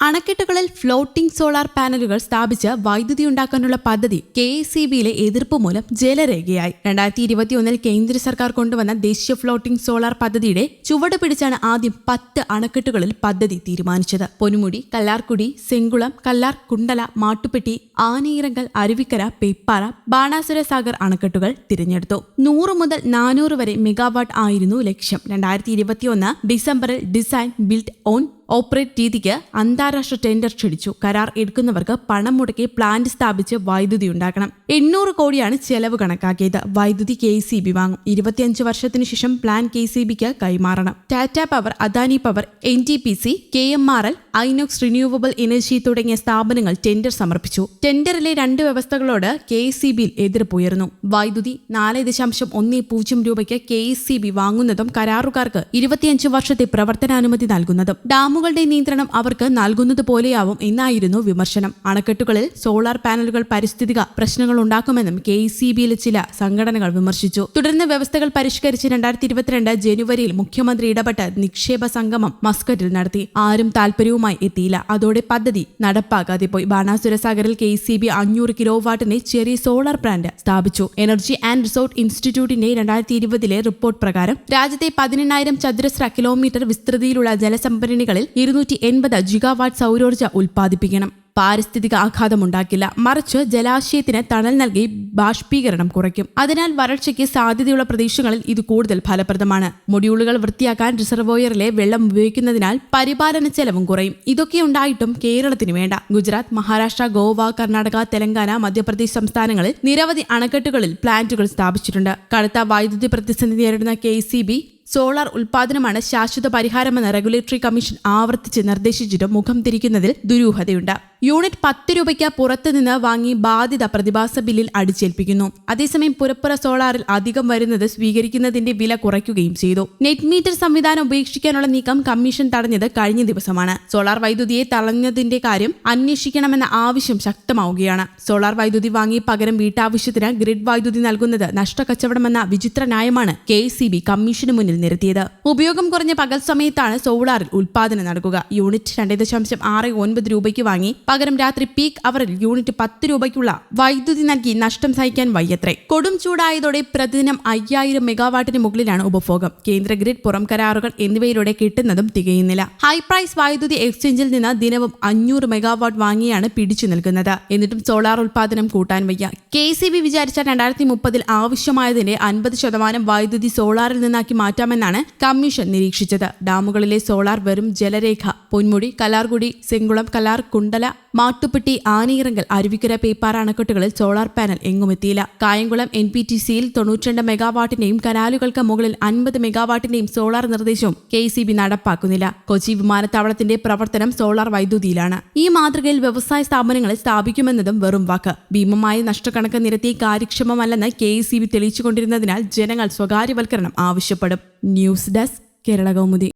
അണക്കെട്ടുകളിൽ floating solar പാനലുകൾ സ്ഥാപിച്ച് വൈദ്യുതി ഉണ്ടാക്കാനുള്ള പദ്ധതി കെ എസ് സി ബിയിലെ എതിർപ്പ് മൂലം ജലരേഖയായി. രണ്ടായിരത്തി ഇരുപത്തിയൊന്നിൽ കേന്ദ്ര സർക്കാർ കൊണ്ടുവന്ന ദേശീയ ഫ്ലോട്ടിംഗ് സോളാർ പദ്ധതിയുടെ ചുവട് പിടിച്ചാണ് ആദ്യം പത്ത് അണക്കെട്ടുകളിൽ പദ്ധതി തീരുമാനിച്ചത്. പൊന്മുടി കല്ലാർക്കുടി സെങ്കുളം കല്ലാർ കുണ്ടല മാട്ടുപ്പെട്ടി ആനയിറങ്കൽ അരുവിക്കര പേപ്പാറ ബാണാസുര സാഗർ അണക്കെട്ടുകൾ തിരഞ്ഞെടുത്തു. നൂറ് മുതൽ നാനൂറ് വരെ മെഗാവാട്ട് ആയിരുന്നു ലക്ഷ്യം. രണ്ടായിരത്തി ഇരുപത്തിയൊന്ന് ഡിസംബറിൽ ഡിസൈൻ ബിൽഡ് ഓൺ ഓപ്പറേറ്റ് രീതിക്ക് അന്താരാഷ്ട്ര ടെൻഡർ ക്ഷണിച്ചു. കരാർ എടുക്കുന്നവർക്ക് പണം മുടക്കി പ്ലാന്റ് സ്ഥാപിച്ച് വൈദ്യുതി ഉണ്ടാക്കണം. എണ്ണൂറ് കോടിയാണ് ചെലവ് കണക്കാക്കിയത്. വൈദ്യുതി കെ സി ബി വാങ്ങും. ഇരുപത്തിയഞ്ച് വർഷത്തിന് ശേഷം പ്ലാൻ കെ സി ബിക്ക് കൈമാറണം. Tata power Adani power N T P C K M R L Inox renewable energy തുടങ്ങിയ സ്ഥാപനങ്ങൾ ടെൻഡർ സമർപ്പിച്ചു. ടെൻഡറിലെ രണ്ട് വ്യവസ്ഥകളോട് കെ സി ബിയിൽ എതിർപ്പുയർന്നു വൈദ്യുതി നാല് ദശാംശം ഒന്ന് പൂജ്യം രൂപയ്ക്ക് കെ സി ബി വാങ്ങുന്നതും കരാറുകാർക്ക് ഇരുപത്തിയഞ്ച് വർഷത്തെ പ്രവർത്തനാനുമതി നൽകുന്നതും. ഡാമുകളുടെ നിയന്ത്രണം അവർക്ക് നൽകുന്നത് പോലെയാവും എന്നായിരുന്നു വിമർശനം. അണക്കെട്ടുകളിൽ സോളാർ പാനലുകൾ പരിസ്ഥിതിക പ്രശ്നങ്ങൾ ഉണ്ടാക്കുമെന്നും കെ ചില സംഘടനകൾ വിമർശിച്ചു. തുടർന്ന് വ്യവസ്ഥകൾ പരിഷ്കരിച്ച് രണ്ടായിരത്തി ഇരുപത്തിരണ്ട് ജനുവരിയിൽ മുഖ്യമന്ത്രി ഇടപെട്ട് നിക്ഷേപ സംഗമം മസ്കറ്റിൽ നടത്തി. ആരും താൽപര്യവുമായി എത്തിയില്ല. അതോടെ പദ്ധതി നടപ്പാക്കാതെ പോയി. ബാണാസുര സാഗറിൽ കെ സി ബി അഞ്ഞൂറ് കിലോ വാട്ടിന്റെ ചെറിയ സോളാർ പ്ലാന്റ് സ്ഥാപിച്ചു. എനർജി ആൻഡ് റിസോർട്ട് ഇൻസ്റ്റിറ്റ്യൂട്ടിന്റെ രണ്ടായിരത്തി ഇരുപതിലെ റിപ്പോർട്ട് പ്രകാരം രാജ്യത്തെ പതിനെണ്ണായിരം ചതുരശ്ര കിലോമീറ്റർ വിസ്തൃതിയിലുള്ള ജലസംഭരണികളിൽ ഇരുന്നൂറ്റി എൺപത് ജിഗാവാട്ട് സൗരോർജ ഉൽപ്പാദിപ്പിക്കണം. പാരിസ്ഥിതിക ആഘാതമുണ്ടാക്കില്ല മറിച്ച് ജലാശയത്തിന് തണൽ നൽകി ബാഷ്പീകരണം കുറയ്ക്കും. അതിനാൽ വരൾച്ചയ്ക്ക് സാധ്യതയുള്ള പ്രദേശങ്ങളിൽ ഇത് കൂടുതൽ ഫലപ്രദമാണ്. മൊഡ്യൂളുകൾ വൃത്തിയാക്കാൻ റിസർവോയറിലെ വെള്ളം ഉപയോഗിക്കുന്നതിനാൽ പരിപാലന ചെലവും കുറയും. ഇതൊക്കെ ഉണ്ടായിട്ടും കേരളത്തിന് വേണ്ട. ഗുജറാത്ത് മഹാരാഷ്ട്ര ഗോവ കർണാടക തെലങ്കാന മധ്യപ്രദേശ് സംസ്ഥാനങ്ങളിൽ നിരവധി അണക്കെട്ടുകളിൽ പ്ലാന്റുകൾ സ്ഥാപിച്ചിട്ടുണ്ട്. കടുത്ത വൈദ്യുതി പ്രതിസന്ധി നേരിടുന്ന കെ സോളാർ ഉൽപാദനമാണ് ശാശ്വത പരിഹാരമെന്ന് റെഗുലേറ്ററി കമ്മീഷൻ ആവർത്തിച്ച് നിർദ്ദേശിച്ചിട്ടും മുഖം തിരിക്കുന്നതിൽ ദുരൂഹതയുണ്ട്. യൂണിറ്റ് പത്ത് രൂപയ്ക്ക് പുറത്തുനിന്ന് വാങ്ങി ബാധ്യത പ്രതിഭാസ ബില്ലിൽ അടിച്ചേൽപ്പിക്കുന്നു. അതേസമയം പുരപ്പുറ സോളാറിൽ അധികം വരുന്നത് സ്വീകരിക്കുന്നതിന്റെ വില കുറയ്ക്കുകയും ചെയ്തു. നെറ്റ് മീറ്റർ സംവിധാനം ഉപേക്ഷിക്കാനുള്ള നീക്കം കമ്മീഷൻ തടഞ്ഞത് കഴിഞ്ഞ ദിവസമാണ്. സോളാർ വൈദ്യുതിയെ തളഞ്ഞതിന്റെ കാര്യം അന്വേഷിക്കണമെന്ന ആവശ്യം ശക്തമാവുകയാണ്. സോളാർ വൈദ്യുതി വാങ്ങി പകരം വീട്ടാവശ്യത്തിന് ഗ്രിഡ് വൈദ്യുതി നൽകുന്നത് നഷ്ടക്കച്ചവടമെന്ന വിചിത്ര ന്യായമാണ് കെ സി ബി കമ്മീഷന് മുന്നിൽ നിരത്തിയത്. ഉപയോഗം കുറഞ്ഞ പകൽ സമയത്താണ് സോളാറിൽ ഉൽപാദനം നടക്കുക. യൂണിറ്റ് രണ്ട് ദശാംശം ആറ് ഒൻപത് രൂപയ്ക്ക് വാങ്ങി പകരം രാത്രി പീക്ക് അവറിൽ യൂണിറ്റ് പത്ത് രൂപയ്ക്കുള്ള വൈദ്യുതി നൽകി നഷ്ടം സഹിക്കാൻ വയ്യത്രേ. കൊടും ചൂടായതോടെ പ്രതിദിനം അയ്യായിരം മെഗാവാട്ടിന് മുകളിലാണ് ഉപഭോഗം. കേന്ദ്ര ഗ്രിഡ് പുറം കരാറുകൾ എന്നിവയിലൂടെ കിട്ടുന്നതും തികയുന്നില്ല. ഹൈ പ്രൈസ് വൈദ്യുതി എക്സ്ചേഞ്ചിൽ നിന്ന് ദിനവും അഞ്ഞൂറ് മെഗാവാട്ട് വാങ്ങിയാണ് പിടിച്ചു നിൽക്കുന്നത്. എന്നിട്ടും സോളാർ ഉൽപാദനം കൂട്ടാൻ വയ്യ. കെ സി ബി വിചാരിച്ച രണ്ടായിരത്തി മുപ്പതിൽ ആവശ്യമായതിന്റെ അൻപത് ശതമാനം വൈദ്യുതി സോളാറിൽ നിന്നാക്കി മാറ്റാമെന്നാണ് കമ്മീഷൻ നിരീക്ഷിച്ചത്. ഡാമുകളിലെ സോളാർ വെറും ജലരേഖ പൊന്മുടി കലാർകുടി സെങ്കുളം കലാർ കുണ്ടല മാട്ടുപ്പെട്ടി ആനയിറങ്കൽ അരുവിക്കര പേപ്പാറ അണക്കെട്ടുകളിൽ സോളാർ പാനൽ എങ്ങുമെത്തിയില്ല കായംകുളം എൻ പി ടി സിയിൽ തൊണ്ണൂറ്റിരണ്ട് മെഗാവാട്ടിന്റെയും കനാലുകൾക്ക് മുകളിൽ അൻപത് മെഗാവാട്ടിന്റെയും സോളാർ നിർദ്ദേശവും കെ സി ബി നടപ്പാക്കുന്നില്ല. കൊച്ചി വിമാനത്താവളത്തിന്റെ പ്രവർത്തനം സോളാർ വൈദ്യുതിയിലാണ്. ഈ മാതൃകയിൽ വ്യവസായ സ്ഥാപനങ്ങളെ സ്ഥാപിക്കുമെന്നതും വെറും വാക്ക്. ഭീമമായ നഷ്ടക്കണക്ക് നിരത്തി കാര്യക്ഷമമല്ലെന്ന് കെ സി ബി തെളിയിച്ചുകൊണ്ടിരുന്നതിനാൽ ജനങ്ങൾ സ്വകാര്യവൽക്കരണം ആവശ്യപ്പെടും. News desk Kerala Kaumudi.